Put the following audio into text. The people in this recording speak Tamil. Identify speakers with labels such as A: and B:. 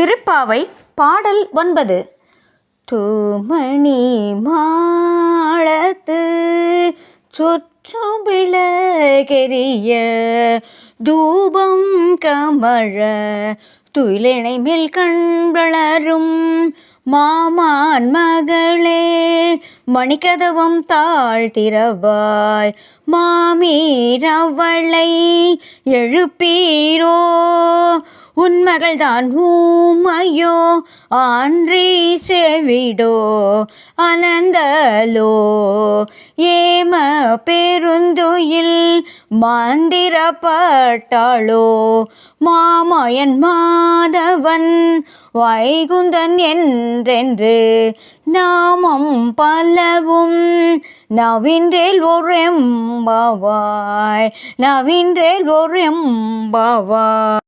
A: திருப்பாவை பாடல் ஒன்பது. தூமணி மாடத்து சுற்றும் விளகெரிய தூபம் கமழ துயிலினை மேல் கண் வளரும் மாமான் மகளே மணிக்கதவம் தாழ்த்திரவாய் மாமீரவளை எழுப்பீரோ? உன் மகள்தான் ஊமையோ? ஆன்றி செவிடோ? அனந்தலோ? ஏம பெருந்துயில் மாந்திரப்பட்டாளோ? மாமாயன் மாதவன் வைகுந்தன் என்றென்று நாமம் பலவும் நவின்றேல் ஒரு எம்பாவாய் நவின்றேல் ஒரு எம்பாவாய்